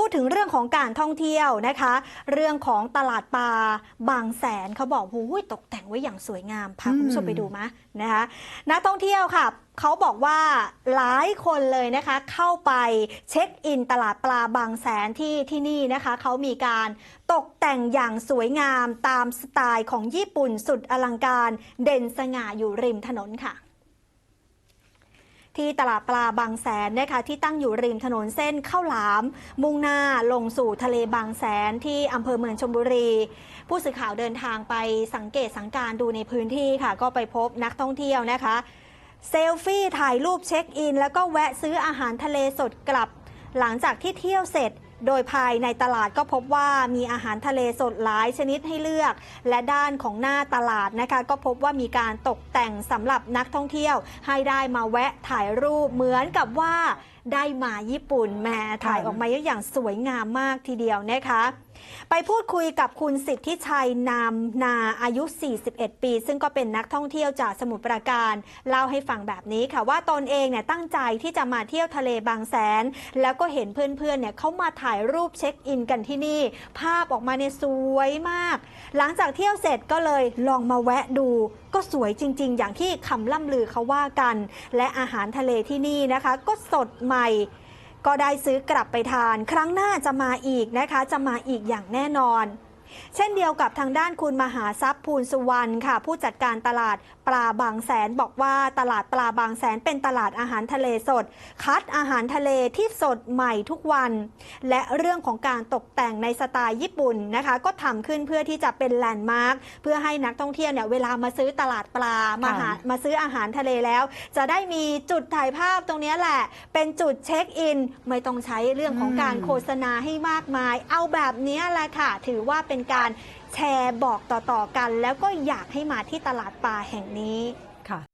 พูดถึงเรื่องของการท่องเที่ยวนะคะ เรื่องของตลาดปลาบางแสนเขาบอกหูยตกแต่งไว้อย่างสวยงามพาคุณผู้ชมไปดูมะนะคะนักท่องเที่ยวค่ะเขาบอกว่าหลายคนเลยนะคะ เข้าไปเช็คอินตลาดปลาบางแสนที่ที่นี่นะคะเขามีการตกแต่งอย่างสวยงามตามสไตล์ของญี่ปุ่นสุดอลังการ เด่นสง่าอยู่ริมถนนค่ะ ที่ตลาดปลาบางแสนนะคะที่ตั้งอยู่ริมถนนเส้นข้าวหลาม มุ่งหน้าลงสู่ทะเลบางแสนที่อำเภอเมืองชลบุรี ผู้สื่อข่าวเดินทางไปสังเกตสังการดูในพื้นที่ค่ะ ก็ไปพบนักท่องเที่ยวนะคะเซลฟี่ถ่ายรูปเช็คอิน แล้วก็แวะซื้ออาหารทะเลสดกลับ หลังจากที่เที่ยวเสร็จ โดยภายในตลาดก็พบว่ามีอาหารทะเลสดหลายชนิดให้เลือก และด้านของหน้าตลาดนะคะ ก็พบว่ามีการตกแต่งสำหรับนักท่องเที่ยว ให้ได้มาแวะถ่ายรูปเหมือนกับว่า ได้มาญี่ปุ่นแหม่ถ่ายออกมาอย่างสวยงามมากทีเดียวนะคะไปพูดคุยกับคุณสิทธิชัยนามนาอายุ 41 ปี ซึ่งก็เป็นนักท่องเที่ยวจากสมุทรปราการ เล่าให้ฟังแบบนี้ค่ะว่าตนเองเนี่ยตั้งใจที่จะมาเที่ยวทะเลบางแสน แล้วก็เห็นเพื่อนๆเนี่ยเขามาถ่ายรูปเช็คอินกันที่นี่ ภาพออกมาเนี่ยสวยมาก หลังจากเที่ยวเสร็จก็เลยลองมาแวะดู ก็สวยจริง ๆ อย่างที่คำล่ำลือเขาว่ากัน และอาหารทะเลที่นี่นะคะ ก็สดใหม่ก็ได้ซื้อกลับไปทาน ครั้งหน้าจะมาอีกนะคะ จะมาอีกอย่างแน่นอน เช่นเดียวกับทางด้านคุณมหาทรัพย์ภูลสุวรรณค่ะ ผู้จัดการตลาดปลาบางแสนบอกว่าตลาดปลาบางแสนเป็นตลาดอาหารทะเลสด คัดอาหารทะเลที่สดใหม่ทุกวัน และเรื่องของการตกแต่งในสไตล์ญี่ปุ่นนะคะ ก็ทำขึ้นเพื่อที่จะเป็นแลนด์มาร์คเพื่อให้นักท่องเที่ยวเนี่ยเวลามาซื้อตลาดปลามาหามาซื้ออาหารทะเลแล้ว จะได้มีจุดถ่ายภาพตรงเนี้ยแหละ เป็นจุดเช็คอิน ไม่ต้องใช้เรื่องของการโฆษณาให้มากมาย เอาแบบเนี้ยแหละค่ะ ถือว่าเป็นการแชร์บอกต่อๆกัน แล้วก็อยากให้มาที่ตลาดปลาแห่งนี้